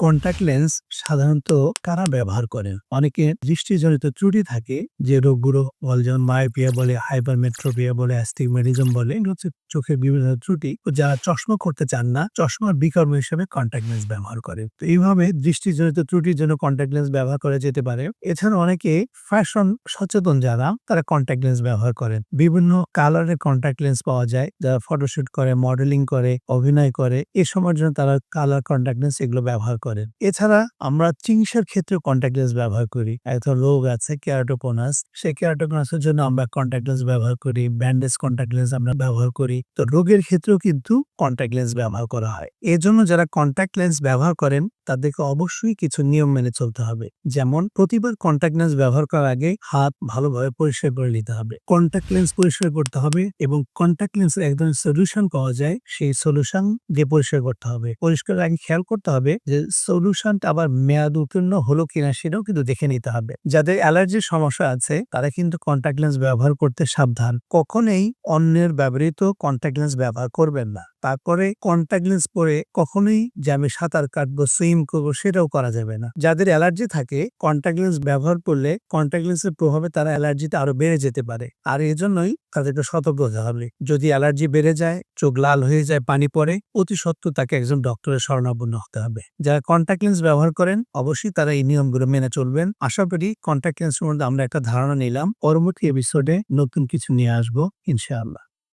Contact lens সাধারণত কারা ব্যবহার করেন অনেকে দৃষ্টিজনিত ত্রুটি থাকে, যে রোগগুলো বলে যেমন মায়োপিয়া বলে হাইপারমেট্রোপিয়া বলে অ্যাস্টিগমেটিজম বলে, এগুলো হচ্ছে চোখের বিভিন্ন ত্রুটি। যারা চশমা করতে চান না, চশমার বিকল্প হিসেবে কন্টাক্ট লেন্স ব্যবহার করে। তো এইভাবে দৃষ্টিজনিত ত্রুটির জন্য কন্ট্যাক্ট লেন্স ব্যবহার করা যেতে পারে। এছাড়া অনেকে ফ্যাশন সচেতন যারা, তারা কন্ট্যাক্ট লেন্স ব্যবহার করেন বিভিন্ন কালারের কন্টাক্ট লেন্স পাওয়া যায়, যারা ফটোশুট করে মডেলিং করে, অভিনয় করে, এ সময়ের জন্য তারা কালার কন্টাক্ট লেন্স এগুলো ব্যবহার করেন। এছাড়া আমরা চিকিৎসার ক্ষেত্রে কন্ট্যাক্ট লেন্স ব্যবহার করি। একটা রোগ আছে কেয়ারটোকোনাস সেই কেয়ারটোকোনাসের জন্য আমরা কন্ট্যাক্ট লেন্স ব্যবহার করি, ব্যান্ডেজ কন্ট্যাক্ট লেন্স আমরা ব্যবহার করি। তো রোগের ক্ষেত্রেও কিন্তু কন্ট্যাক্ট লেন্স ব্যবহার করা হয়। এজন্য যারা কন্টাক্ট লেন্স ব্যবহার করেন তাদেরকে অবশ্যই কিছু নিয়ম মেনে চলতে হবে। যেমন, প্রতিবার কন্টাক্ট লেন্স ব্যবহার করার আগে হাত ভালোভাবে পরিষ্কার করে নিতে হবে। কন্টাক্ট লেন্স পরিষ্কার করতে হবে এবং কন্টাক্ট লেন্সের এক ধরনের সলিউশন পাওয়া যায়, সেই সলিউশন দিয়ে পরিষ্কার করতে হবে। পরিষ্কারের আগে খেয়াল করতে হবে যে সলিউশনটা আবার মেয়াদ উত্তীর্ণ হলো কিনা সেটাও কিন্তু দেখে নিতে হবে। যাদের অ্যালার্জির সমস্যা আছে, তারা কিন্তু কন্টাক্ট লেন্স ব্যবহার করতে সাবধান। কখনোই অন্যের ব্যবহৃত কন্টাক্ট লেন্স ব্যবহার করবেন না। তারপরে কন্টাক্ট লেন্স পরে কখনোই যে আমি সাঁতার কাটবো সুইম করব, সেটাও করা যাবে না। যাদের অ্যালার্জি থাকে কন্টাক্ট লেন্স ব্যবহার করলে কন্টাক্ট লেন্সের প্রভাবে তারা অ্যালার্জিতে আরও বেড়ে যেতে পারে। আর এজন্যই তাদেরকে সতর্ক হতে হবে। যদি অ্যালার্জি বেড়ে যায়, চোখ লাল হয়ে যায়, পানি পড়ে, অতি সত্ত্বেও তাকে একজন ডক্টরের শরণাপন্ন হতে হবে। যারা কন্টাক্ট লেন্স ব্যবহার করেন, অবশ্যই তারা এই নিয়মগুলো মেনে চলবেন। আশা করি কন্টাক্ট লেন্সের মধ্যে আমরা একটা ধারণা নিলাম। পরবর্তী এপিসোডে নতুন কিছু নিয়ে আসব, ইনশাআল্লাহ।